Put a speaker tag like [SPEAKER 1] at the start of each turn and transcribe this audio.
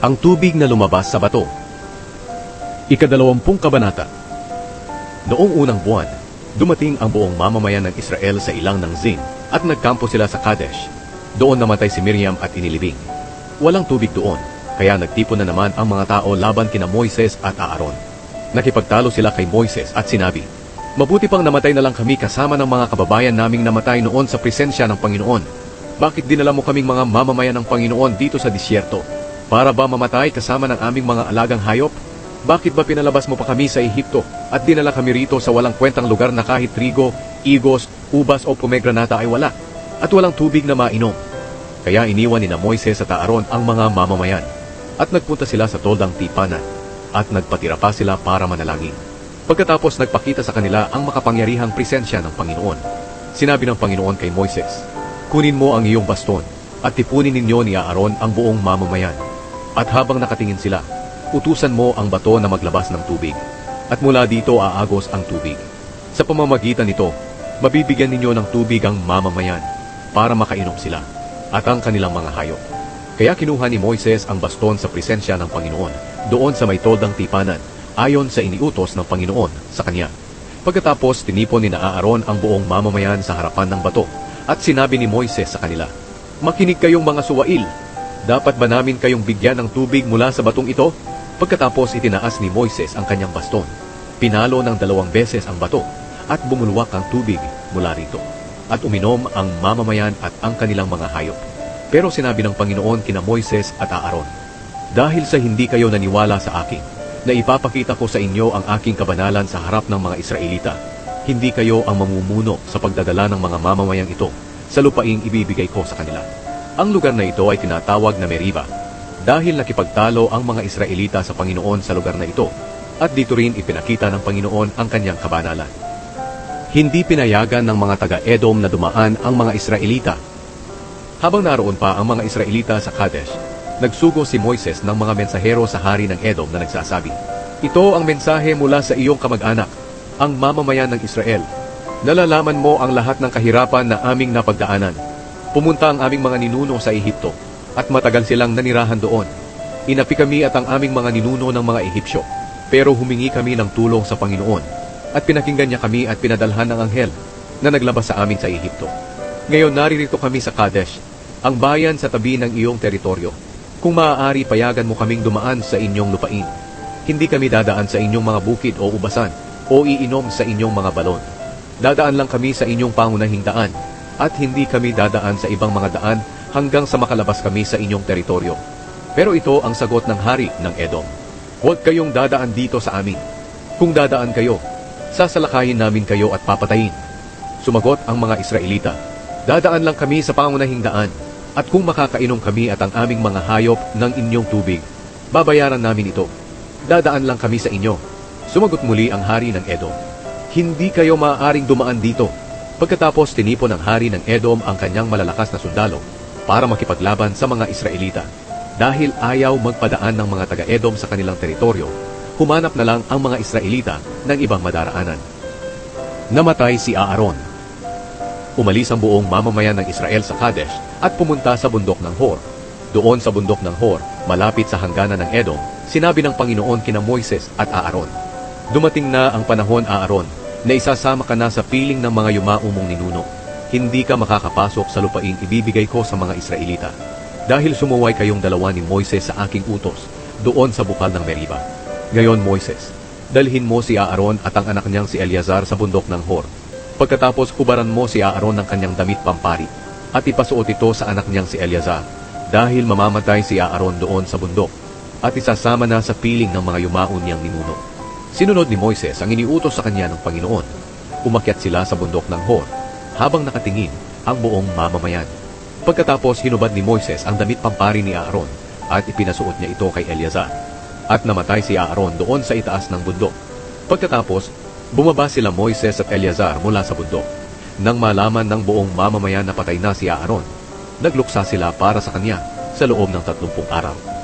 [SPEAKER 1] Ang tubig na lumabas sa bato. Ikadalawampung kabanata. Noong unang buwan, dumating ang buong mamamayan ng Israel sa ilang ng Zin at nagkampo sila sa Kadesh. Doon namatay si Miriam at inilibing. Walang tubig doon, kaya nagtipon na naman ang mga tao laban kina Moises at Aaron. Nakipagtalo sila kay Moises at sinabi, Mabuti pang namatay na lang kami kasama ng mga kababayan naming namatay noon sa presensya ng Panginoon. Bakit dinala mo kaming mga mamamayan ng Panginoon dito sa disyerto? Para ba mamatay kasama ng aming mga alagang hayop? Bakit ba pinalabas mo pa kami sa Ehipto at dinala kami rito sa walang kwentang lugar na kahit trigo, igos, ubas o pomegranata ay wala at walang tubig na mainom? Kaya iniwan ni na Moises at Aaron ang mga mamamayan at nagpunta sila sa toldang tipanan at nagpatira pa sila para manalangin. Pagkatapos nagpakita sa kanila ang makapangyarihang presensya ng Panginoon. Sinabi ng Panginoon kay Moises, Kunin mo ang iyong baston at tipunin ninyo ni Aaron ang buong mamamayan. At habang nakatingin sila, utusan mo ang bato na maglabas ng tubig. At mula dito aagos ang tubig. Sa pamamagitan nito, mabibigyan ninyo ng tubig ang mamamayan para makainom sila at ang kanilang mga hayop. Kaya kinuha ni Moises ang baston sa presensya ng Panginoon doon sa may toldang tipanan ayon sa iniutos ng Panginoon sa kanya. Pagkatapos tinipon ni na Aaron ang buong mamamayan sa harapan ng bato at sinabi ni Moises sa kanila, Makinig kayong mga suwail, dapat ba namin kayong bigyan ng tubig mula sa batong ito? Pagkatapos itinaas ni Moises ang kanyang baston, pinalo ng dalawang beses ang bato at bumulwak ang tubig mula rito at uminom ang mamamayan at ang kanilang mga hayop. Pero sinabi ng Panginoon kina Moises at Aaron, Dahil sa hindi kayo naniwala sa akin, na ipapakita ko sa inyo ang aking kabanalan sa harap ng mga Israelita, hindi kayo ang mamumuno sa pagdadala ng mga mamamayang ito sa lupaing ibibigay ko sa kanila. Ang lugar na ito ay tinatawag na Meriba, dahil nakipagtalo ang mga Israelita sa Panginoon sa lugar na ito, at dito rin ipinakita ng Panginoon ang kanyang kabanalan. Hindi pinayagan ng mga taga-Edom na dumaan ang mga Israelita. Habang naroon pa ang mga Israelita sa Kadesh, nagsugo si Moises ng mga mensahero sa hari ng Edom na nagsasabi, Ito ang mensahe mula sa iyong kamag-anak, ang mamamayan ng Israel. Nalalaman mo ang lahat ng kahirapan na aming napagdaanan. Pumunta ang aming mga ninuno sa Ehipto at matagal silang nanirahan doon. Inapi kami at ang aming mga ninuno ng mga Ehipsyo, pero humingi kami ng tulong sa Panginoon at pinakinggan niya kami at pinadalhan ng anghel na naglabas sa amin sa Ehipto. Ngayon naririto kami sa Kadesh, ang bayan sa tabi ng iyong teritoryo. Kung maaari payagan mo kaming dumaan sa inyong lupain. Hindi kami dadaan sa inyong mga bukid o ubasan o iinom sa inyong mga balon. Dadaan lang kami sa inyong pangunahing daan at hindi kami dadaan sa ibang mga daan hanggang sa makalabas kami sa inyong teritoryo. Pero ito ang sagot ng hari ng Edom. Huwag kayong dadaan dito sa amin. Kung dadaan kayo, sasalakayin namin kayo at papatayin. Sumagot ang mga Israelita, Dadaan lang kami sa pangunahing daan, at kung makakainom kami at ang aming mga hayop ng inyong tubig, babayaran namin ito. Dadaan lang kami sa inyo. Sumagot muli ang hari ng Edom, Hindi kayo maaaring dumaan dito. Pagkatapos tinipon ng hari ng Edom ang kanyang malalakas na sundalo para makipaglaban sa mga Israelita. Dahil ayaw magpadaan ng mga taga-Edom sa kanilang teritoryo, humanap na lang ang mga Israelita ng ibang madaraanan. Namatay si Aaron. Umalis ang buong mamamayan ng Israel sa Kadesh at pumunta sa bundok ng Hor. Doon sa bundok ng Hor, malapit sa hangganan ng Edom, sinabi ng Panginoon kina Moises at Aaron, Dumating na ang panahon, Aaron, na isasama ka na sa piling ng mga yumaumong ninuno. Hindi ka makakapasok sa lupaing ibibigay ko sa mga Israelita. Dahil sumuway kayong dalawa ni Moises sa aking utos, doon sa bukal ng Meriba. Ngayon, Moises, dalhin mo si Aaron at ang anak niyang si Eleazar sa bundok ng Hor. Pagkatapos hubaran mo si Aaron ng kanyang damit pampari at ipasuot ito sa anak niyang si Eleazar dahil mamamatay si Aaron doon sa bundok at isasama na sa piling ng mga yumaon niyang ninuno. Sinunod ni Moises ang iniutos sa kanya ng Panginoon. Umakyat sila sa bundok ng Hor habang nakatingin ang buong mamamayan. Pagkatapos hinubad ni Moises ang damit pampari ni Aaron at ipinasuot niya ito kay Eleazar. At namatay si Aaron doon sa itaas ng bundok. Pagkatapos, bumaba sila Moises at Eleazar mula sa bundok. Nang malaman ng buong mamamayan na patay na si Aaron, nagluksa sila para sa kanya sa loob ng tatlumpung araw.